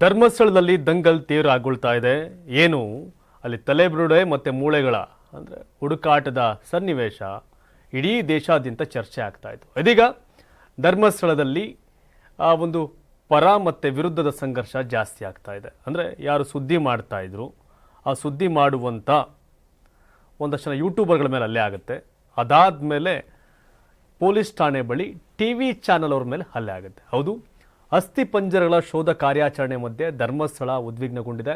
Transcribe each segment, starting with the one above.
ಧರ್ಮಸ್ಥಳದಲ್ಲಿ ದಂಗಲ್ ತೀವ್ರ ಆಗೊಳ್ತಾ ಇದೆ. ಏನು? ಅಲ್ಲಿ ತಲೆಬುರುಡೆ ಮತ್ತು ಮೂಳೆಗಳ, ಅಂದರೆ ಹುಡುಕಾಟದ ಸನ್ನಿವೇಶ ಇಡೀ ದೇಶಾದ್ಯಂತ ಚರ್ಚೆ ಆಗ್ತಾ ಇತ್ತು. ಇದೀಗ ಧರ್ಮಸ್ಥಳದಲ್ಲಿ, ಆ, ಒಂದು ಪರ ಮತ್ತು ವಿರುದ್ಧದ ಸಂಘರ್ಷ ಜಾಸ್ತಿ ಆಗ್ತಾ ಇದೆ. ಅಂದರೆ ಯಾರು ಸುದ್ದಿ ಮಾಡ್ತಾ ಇದ್ರು, ಆ ಸುದ್ದಿ ಮಾಡುವಂಥ ಒಂದಷ್ಟು ಯೂಟ್ಯೂಬರ್ಗಳ ಮೇಲೆ ಅಲ್ಲೇ ಆಗುತ್ತೆ. ಅದಾದ ಮೇಲೆ ಪೊಲೀಸ್ ಠಾಣೆ ಬಳಿ ಟಿ ವಿ ಚಾನಲ್ ಅವ್ರ ಮೇಲೆ ಹಲ್ಲೆ ಆಗುತ್ತೆ. ಹೌದು? ಅಸ್ಥಿ ಪಂಜರಗಳ ಶೋಧ ಕಾರ್ಯಾಚರಣೆ ಮಧ್ಯೆ ಧರ್ಮಸ್ಥಳ ಉದ್ವಿಗ್ನಗೊಂಡಿದೆ.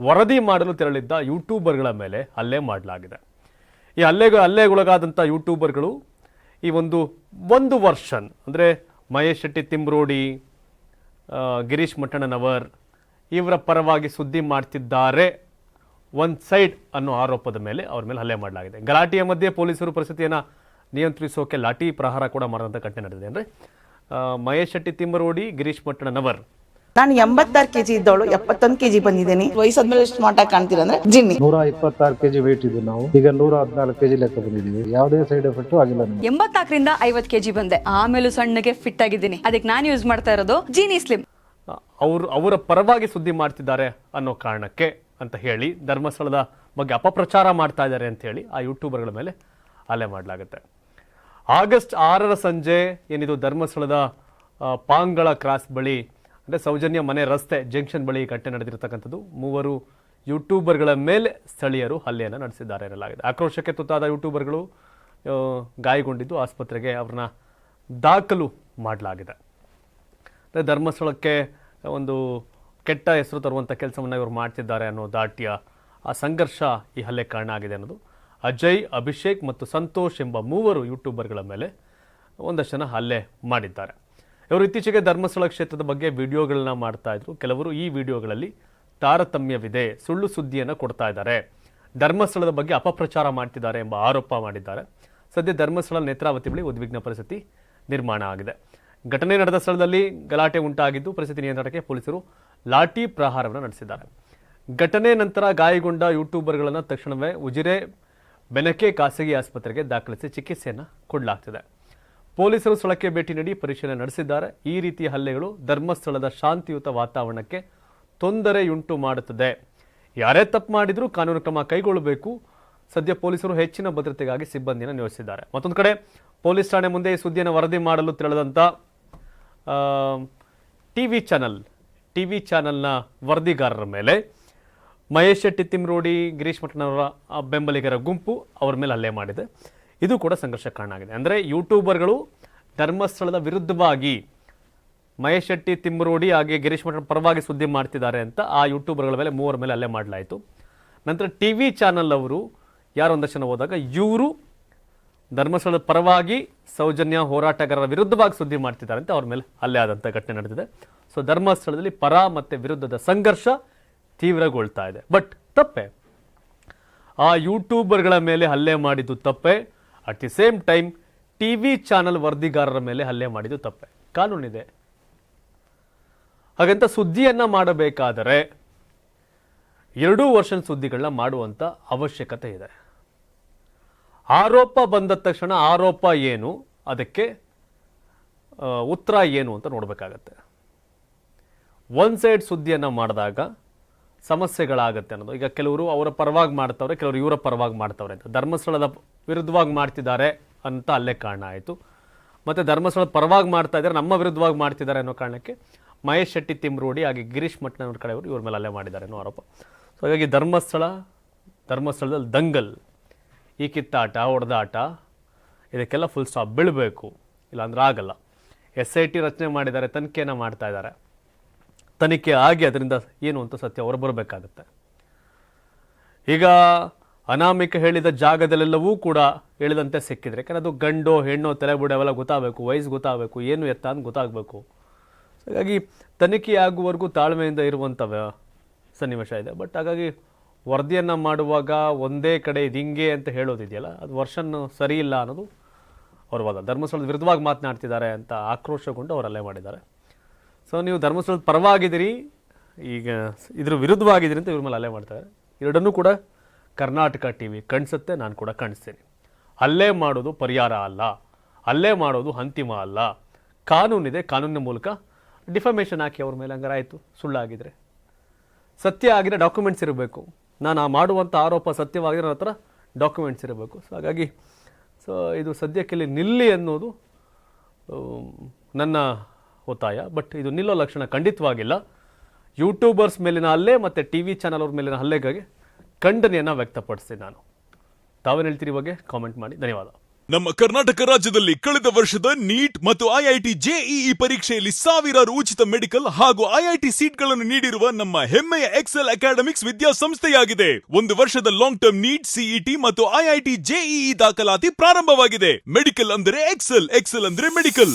ವರದಿ ಮಾಡಲು ತೆರಳಿದ್ದ ಯೂಟ್ಯೂಬರ್ಗಳ ಮೇಲೆ ಹಲ್ಲೆ ಮಾಡಲಾಗಿದೆ. ಈ ಹಲ್ಲೆಗೆ ಹಲ್ಲೆಗೊಳಗಾದಂಥ ಯೂಟ್ಯೂಬರ್ಗಳು ಈ ಒಂದು ಒಂದು ವರ್ಷನ್, ಅಂದರೆ ಮಹೇಶ್ ಶೆಟ್ಟಿ ತಿಮ್ರೋಡಿ ಗಿರೀಶ್ ಮಠಣ್ಣನವರ್, ಇವರ ಪರವಾಗಿ ಸುದ್ದಿ ಮಾಡ್ತಿದ್ದಾರೆ. ಒನ್ ಸೈಡ್ ಅನ್ನೋ ಆರೋಪದ ಮೇಲೆ ಅವ್ರ ಮೇಲೆ ಹಲ್ಲೆ ಮಾಡಲಾಗಿದೆ. ಗಲಾಟೆಯ ಮಧ್ಯೆ ಪೊಲೀಸರು ಪರಿಸ್ಥಿತಿಯನ್ನು ನಿಯಂತ್ರಿಸೋಕೆ ಲಾಠಿ ಪ್ರಹಾರ ಕೂಡ ಮಾಡಿದಂಥ ಘಟನೆ ನಡೆದಿದೆ ಅಂದರೆ ಮಹೇಶ್ ಶೆಟ್ಟಿ ತಿಮ್ಮರೋಡಿ ಗಿರೀಶ್ ಮಟ್ಟಣ್ಣನವರ್ ನಾನು ಎಂಬತ್ತಾರು ಕೆಜಿ ಇದ್ದವಳು ಎಪ್ಪತ್ತೊಂದು ಕೆಜಿ ಬಂದಿದ್ದೀನಿ. ವಯಸ್ಸಾದ್ಮೇಲೆ ಸ್ಮಾರ್ಟ್ ಆಗಿ ಕಾಣ್ತೀರಾ ಅಂದ್ರೆ ಜಿನ್ನಿ. ನೂರ ಇಪ್ಪತ್ತಾರು ಕೆಜಿ ವೇಟ್ ಇದೆ ನಾವು. ಈಗ ನೂರ ಹದಿನಾಲ್ಕು ಕೆಜಿ ಲೆಕ್ಕ ಬಂದಿದ್ದೀವಿ. ಯಾವುದೇ ಸೈಡ್ ಎಫೆಕ್ಟ್ ಆಗಿಲ್ಲ ಎಂಬತ್ತಾಕರಿಂದ ಎಂಬತ್ನಾಲ್ಕರಿಂದ ಐವತ್ ಕೆಜಿ ಬಂದೆ. ಆಮೇಲೆ ಸಣ್ಣಗೆ ಫಿಟ್ ಆಗಿದ್ದೀನಿ. ಅದಕ್ಕೆ ನಾನು ಯೂಸ್ ಮಾಡ್ತಾ ಇರೋದು ಜೀನಿ ಸ್ಲಿಮ್ ಅವರು ಅವರ ಪರವಾಗಿ ಸುದ್ದಿ ಮಾಡ್ತಿದ್ದಾರೆ ಅನ್ನೋ ಕಾರಣಕ್ಕೆ ಅಂತ ಹೇಳಿ ಧರ್ಮಸ್ಥಳದ ಬಗ್ಗೆ ಅಪಪ್ರಚಾರ ಮಾಡ್ತಾ ಇದ್ದಾರೆ ಅಂತ ಹೇಳಿ ಆ ಯೂಟ್ಯೂಬರ್ಗಳ ಮೇಲೆ ಅಲೆ ಮಾಡಲಾಗುತ್ತೆ. ಆಗಸ್ಟ್ ಆರರ ಸಂಜೆ ಏನಿದು ಧರ್ಮಸ್ಥಳದ ಪಾಂಗಳ ಕ್ರಾಸ್ ಬಳಿ, ಅಂದರೆ ಸೌಜನ್ಯ ಮನೆ ರಸ್ತೆ ಜಂಕ್ಷನ್ ಬಳಿ ಘಟನೆ ನಡೆದಿರತಕ್ಕಂಥದ್ದು. ಮೂವರು ಯೂಟ್ಯೂಬರ್ಗಳ ಮೇಲೆ ಸ್ಥಳೀಯರು ಹಲ್ಲೆಯನ್ನು ನಡೆಸಿದ್ದಾರೆ ಎನ್ನಲಾಗಿದೆ. ಆಕ್ರೋಶಕ್ಕೆ ತುತ್ತಾದ ಯೂಟ್ಯೂಬರ್ಗಳು ಗಾಯಗೊಂಡಿದ್ದು ಆಸ್ಪತ್ರೆಗೆ ಅವ್ರನ್ನ ದಾಖಲು ಮಾಡಲಾಗಿದೆ. ಅಂದರೆ ಧರ್ಮಸ್ಥಳಕ್ಕೆ ಒಂದು ಕೆಟ್ಟ ಹೆಸರು ತರುವಂಥ ಕೆಲಸವನ್ನು ಇವರು ಮಾಡ್ತಿದ್ದಾರೆ ಅನ್ನೋ ದಾಟ್ಯ, ಆ ಸಂಘರ್ಷ ಈ ಹಲ್ಲೆ ಕಾರಣ ಆಗಿದೆ ಅನ್ನೋದು ಅಜಯ್, ಅಭಿಷೇಕ್ ಮತ್ತು ಸಂತೋಷ್ ಎಂಬ ಮೂವರು ಯೂಟ್ಯೂಬರ್ಗಳ ಮೇಲೆ ಒಂದಷ್ಟು ಜನ ಹಲ್ಲೆ ಮಾಡಿದ್ದಾರೆ. ಇವರು ಇತ್ತೀಚೆಗೆ ಧರ್ಮಸ್ಥಳ ಕ್ಷೇತ್ರದ ಬಗ್ಗೆ ವಿಡಿಯೋಗಳನ್ನ ಮಾಡ್ತಾ ಇದ್ರು. ಕೆಲವರು ಈ ವಿಡಿಯೋಗಳಲ್ಲಿ ತಾರತಮ್ಯವಿದೆ, ಸುಳ್ಳು ಸುದ್ದಿಯನ್ನು ಕೊಡ್ತಾ ಇದ್ದಾರೆ. ಧರ್ಮಸ್ಥಳದ ಬಗ್ಗೆ ಅಪಪ್ರಚಾರ ಮಾಡ್ತಿದ್ದಾರೆ ಎಂಬ ಆರೋಪ ಮಾಡಿದ್ದಾರೆ. ಸದ್ಯ ಧರ್ಮಸ್ಥಳ ನೇತ್ರಾವತಿ ಬಳಿ ಉದ್ವಿಗ್ನ ಪರಿಸ್ಥಿತಿ ನಿರ್ಮಾಣ ಆಗಿದೆ. ಘಟನೆ ನಡೆದ ಸ್ಥಳದಲ್ಲಿ ಗಲಾಟೆ ಉಂಟಾಗಿದ್ದು, ಪರಿಸ್ಥಿತಿ ನಿಯಂತ್ರಣಕ್ಕೆ ಪೊಲೀಸರು ಲಾಠಿ ಪ್ರಹಾರವನ್ನು ನಡೆಸಿದ್ದಾರೆ. ಘಟನೆ ನಂತರ ಗಾಯಗೊಂಡ ಯೂಟ್ಯೂಬರ್ಗಳನ್ನು ತಕ್ಷಣವೇ ಉಜಿರೆ ಬೆನಕೆ ಖಾಸಗಿ ಆಸ್ಪತ್ರೆಗೆ ದಾಖಲಿಸಿ ಚಿಕಿತ್ಸೆಯನ್ನು ಕೊಡಲಾಗ್ತಿದೆ. ಪೊಲೀಸರು ಸ್ಥಳಕ್ಕೆ ಭೇಟಿ ನೀಡಿ ಪರಿಶೀಲನೆ ನಡೆಸಿದ್ದಾರೆ. ಈ ರೀತಿಯ ಹಲ್ಲೆಗಳು ಧರ್ಮಸ್ಥಳದ ಶಾಂತಿಯುತ ವಾತಾವರಣಕ್ಕೆ ತೊಂದರೆಯುಂಟು ಮಾಡುತ್ತದೆ. ಯಾರೇ ತಪ್ಪು ಮಾಡಿದರೂ ಕಾನೂನು ಕ್ರಮ ಕೈಗೊಳ್ಳಬೇಕು. ಸದ್ಯ ಪೊಲೀಸರು ಹೆಚ್ಚಿನ ಭದ್ರತೆಗಾಗಿ ಸಿಬ್ಬಂದಿಯನ್ನು ನಿಯೋಜಿಸಿದ್ದಾರೆ. ಮತ್ತೊಂದು ಕಡೆ, ಪೊಲೀಸ್ ಠಾಣೆ ಮುಂದೆ ಈ ಸುದ್ದಿಯನ್ನು ವರದಿ ಮಾಡಲು ತೆರಳದಂಥ T V channel T V ಚಾನಲ್ನ ವರದಿಗಾರರ ಮೇಲೆ ಮಹೇಶ್ ಶೆಟ್ಟಿ ತಿಮ್ರೋಡಿ, ಗಿರೀಶ್ ಮಠನವರ ಬೆಂಬಲಿಗರ ಗುಂಪು ಅವ್ರ ಮೇಲೆ ಹಲ್ಲೆ ಮಾಡಿದೆ. ಇದು ಕೂಡ ಸಂಘರ್ಷ ಕಾರಣ ಆಗಿದೆ. ಅಂದರೆ ಯೂಟ್ಯೂಬರ್ಗಳು ಧರ್ಮಸ್ಥಳದ ವಿರುದ್ಧವಾಗಿ ಮಹೇಶ್ ಶೆಟ್ಟಿ ತಿಮ್ಮರೋಡಿ ಹಾಗೆ ಗಿರೀಶ್ ಮಠ ಪರವಾಗಿ ಸುದ್ದಿ ಮಾಡ್ತಿದ್ದಾರೆ ಅಂತ ಆ ಯೂಟ್ಯೂಬರ್ಗಳ ಮೇಲೆ ಮೂವರ ಮೇಲೆ ಹಲ್ಲೆ ಮಾಡಲಾಯಿತು. ನಂತರ ಟಿ ವಿ ಚಾನಲ್ ಅವರು ಯಾರು ಹೋದಾಗ ಇವರು ಧರ್ಮಸ್ಥಳದ ಪರವಾಗಿ ಸೌಜನ್ಯ ಹೋರಾಟಗಾರರ ವಿರುದ್ಧವಾಗಿ ಸುದ್ದಿ ಮಾಡ್ತಿದ್ದಾರೆ ಅಂತ ಅವ್ರ ಮೇಲೆ ಅಲ್ಲೇ ಆದಂಥ ಘಟನೆ ನಡೆದಿದೆ. ಸೊ ಧರ್ಮಸ್ಥಳದಲ್ಲಿ ಪರ ಮತ್ತು ವಿರುದ್ಧದ ಸಂಘರ್ಷ ತೀವ್ರಗೊಳ್ತಾ ಇದೆ. ಬಟ್ ತಪ್ಪೆ. ಆ ಯೂಟ್ಯೂಬರ್ಗಳ ಮೇಲೆ ಹಲ್ಲೆ ಮಾಡಿದ್ದು ತಪ್ಪೆ. At the same time T V channel ವರದಿಗಾರರ ಮೇಲೆ ಹಲ್ಲೆ ಮಾಡಿದ್ದು ತಪ್ಪೆ. ಕಾನೂನಿದೆ. ಹಾಗಂತ ಸುದ್ದಿಯನ್ನು ಮಾಡಬೇಕಾದರೆ ಎರಡೂ ವರ್ಷನ್ ಸುದ್ದಿಗಳನ್ನ ಮಾಡುವಂಥ ಅವಶ್ಯಕತೆ ಇದೆ. ಆರೋಪ ಬಂದ ತಕ್ಷಣ ಆರೋಪ ಏನು, ಅದಕ್ಕೆ ಉತ್ತರ ಏನು ಅಂತ ನೋಡಬೇಕಾಗತ್ತೆ. ಒನ್ ಸೈಡ್ ಸುದ್ದಿಯನ್ನು ಮಾಡಿದಾಗ ಸಮಸ್ಯೆಗಳಾಗತ್ತೆ ಅನ್ನೋದು. ಈಗ ಕೆಲವರು ಅವರ ಪರವಾಗಿ ಮಾಡ್ತವ್ರೆ, ಕೆಲವರು ಇವರ ಪರವಾಗಿ ಮಾಡ್ತವ್ರೆ ಅಂತ. ಧರ್ಮಸ್ಥಳದ ವಿರುದ್ಧವಾಗಿ ಮಾಡ್ತಿದ್ದಾರೆ ಅಂತ ಅಲ್ಲೇ ಕಾರಣ ಆಯಿತು. ಮತ್ತು ಧರ್ಮಸ್ಥಳದ ಪರವಾಗಿ ಮಾಡ್ತಾ ಇದ್ದಾರೆ, ನಮ್ಮ ವಿರುದ್ಧವಾಗಿ ಮಾಡ್ತಿದ್ದಾರೆ ಅನ್ನೋ ಕಾರಣಕ್ಕೆ ಮಹೇಶ್ ಶೆಟ್ಟಿ, ತಿಮ್ರೋಡಿ, ಹಾಗೆ ಗಿರೀಶ್ ಮಠನವ್ರ ಕಡೆಯವರು ಇವ್ರ ಮೇಲೆ ಅಲ್ಲೇ ಮಾಡಿದ್ದಾರೆ ಅನ್ನೋ ಆರೋಪ. ಸೊ ಹಾಗಾಗಿ ಧರ್ಮಸ್ಥಳ, ಧರ್ಮಸ್ಥಳದಲ್ಲಿ ದಂಗಲ್, ಈ ಕಿತ್ತಾಟ ಹೊಡೆದಾಟ ಇದಕ್ಕೆಲ್ಲ ಫುಲ್ ಸ್ಟಾಪ್ ಬೀಳಬೇಕು. ಇಲ್ಲಾಂದ್ರೆ ಆಗಲ್ಲ. ಎಸ್ ಐ ಟಿ ರಚನೆ ಮಾಡಿದ್ದಾರೆ, ತನಿಖೆಯನ್ನು ಮಾಡ್ತಾ ಇದ್ದಾರೆ. ತನಿಖೆ ಆಗಿ ಅದರಿಂದ ಏನು ಅಂತ ಸತ್ಯ ಹೊರಬರಬೇಕಾಗತ್ತೆ. ಈಗ ಅನಾಮಿಕ ಹೇಳಿದ ಜಾಗದಲ್ಲೆಲ್ಲವೂ ಕೂಡ ಹೇಳಿದಂತೆ ಸಿಕ್ಕಿದ್ರೆ, ಯಾಕಂದರೆ ಅದು ಗಂಡು, ಹೆಣ್ಣು, ತಲೆಬುಡೆ ಅವೆಲ್ಲ ಗೊತ್ತಾಗಬೇಕು, ವಯಸ್ಸು ಗೊತ್ತಾಗಬೇಕು, ಏನು ಎತ್ತ ಅಂತ ಗೊತ್ತಾಗಬೇಕು. ಹಾಗಾಗಿ ತನಿಖೆ ಆಗುವವರೆಗೂ ತಾಳ್ಮೆಯಿಂದ ಇರುವಂಥ ಸನ್ನಿವೇಶ ಇದೆ. ಬಟ್ ಹಾಗಾಗಿ ವರದಿಯನ್ನು ಮಾಡುವಾಗ ಒಂದೇ ಕಡೆ ಇದು ಹಿಂಗೆ ಅಂತ ಹೇಳೋದಿದೆಯಲ್ಲ, ಅದು ವರ್ಷನ್ ಸರಿ ಇಲ್ಲ ಅನ್ನೋದು ಅವ್ರ ವಾದ. ಧರ್ಮಸ್ಥಳದ ವಿರುದ್ಧವಾಗಿ ಮಾತನಾಡ್ತಿದ್ದಾರೆ ಅಂತ ಆಕ್ರೋಶಗೊಂಡು ಅವರಲ್ಲೇ ಮಾಡಿದ್ದಾರೆ. ಸೊ ನೀವು ಧರ್ಮಸ್ಥಳದ ಪರವಾಗಿದ್ದೀರಿ, ಈಗ ಇದ್ರ ವಿರುದ್ಧವಾಗಿದ್ದೀರಿ ಅಂತ ಇವ್ರ ಮೇಲೆ ಅಲ್ಲೇ ಮಾಡ್ತಾರೆ. ಎರಡನ್ನೂ ಕೂಡ ಕರ್ನಾಟಕ ಟಿ ವಿ ಕಣಿಸುತ್ತೆ, ನಾನು ಕೂಡ ಕಾಣಿಸ್ತೀನಿ. ಅಲ್ಲೇ ಮಾಡೋದು ಪರಿಹಾರ ಅಲ್ಲ. ಅಲ್ಲೇ ಮಾಡೋದು ಅಂತಿಮ ಅಲ್ಲ. ಕಾನೂನಿದೆ, ಕಾನೂನಿನ ಮೂಲಕ ಡಿಫಮೇಷನ್ ಹಾಕಿ ಅವ್ರ ಮೇಲೆ ಹಂಗಾರೆ ಆಯಿತು ಸುಳ್ಳಾಗಿದ್ರೆ. ಸತ್ಯ ಆಗಿರೋ ಡಾಕ್ಯುಮೆಂಟ್ಸ್ ಇರಬೇಕು. ನಾನು ಆ ಮಾಡುವಂಥ ಆರೋಪ ಸತ್ಯವಾಗಿರೋ ಹತ್ರ ಡಾಕ್ಯುಮೆಂಟ್ಸ್ ಇರಬೇಕು. ಸೊ ಹಾಗಾಗಿ ಸೊ ಇದು ಸದ್ಯಕ್ಕೆ ಇಲ್ಲಿ ನಿಲ್ಲಿ ಅನ್ನೋದು ನನ್ನ ಒತ್ತಾಯ ಬಟ್ ಇದು ನಿಲ್ಲೋ ಲಕ್ಷಣ ಖಂಡಿತವಾಗಿಲ್ಲ. ಯೂಟ್ಯೂಬರ್ಸ್ ಮೇಲಿನ ಹಲ್ಲೆ ಮತ್ತು ಟಿ ವಿ ಚಾನಲ್ ಅವ್ರ ಮೇಲಿನ ಹಲ್ಲೆಗಾಗಿ ಖಂಡನೆಯನ್ನು ವ್ಯಕ್ತಪಡಿಸ್ತೀನಿ ನಾನು. ತಾವೇನು ಹೇಳ್ತೀರಿ ಬಗ್ಗೆ? ಕಾಮೆಂಟ್ ಮಾಡಿ. ಧನ್ಯವಾದ. ನಮ್ಮ ಕರ್ನಾಟಕ ರಾಜ್ಯದಲ್ಲಿ ಕಳೆದ ವರ್ಷದ ನೀಟ್ ಮತ್ತು ಐಐಟಿ ಜೆಇಇ ಪರೀಕ್ಷೆಯಲ್ಲಿ ಸಾವಿರಾರು ಉಚಿತ ಮೆಡಿಕಲ್ ಹಾಗೂ ಐಐಟಿ ಸೀಟ್ಗಳನ್ನು ನೀಡಿರುವ ನಮ್ಮ ಹೆಮ್ಮೆಯ ಎಕ್ಸೆಲ್ ಅಕಾಡೆಮಿಕ್ಸ್ ವಿದ್ಯಾಸಂಸ್ಥೆಯಾಗಿದೆ. ಒಂದು ವರ್ಷದ ಲಾಂಗ್ ಟರ್ಮ್ ನೀಟ್ ಸಿಇಟಿ ಮತ್ತು ಐಐಟಿ ಜೆಇಇ ದಾಖಲಾತಿ ಪ್ರಾರಂಭವಾಗಿದೆ. ಮೆಡಿಕಲ್ ಅಂದರೆ ಎಕ್ಸೆಲ್ ಎಕ್ಸೆಲ್ ಅಂದರೆ ಮೆಡಿಕಲ್.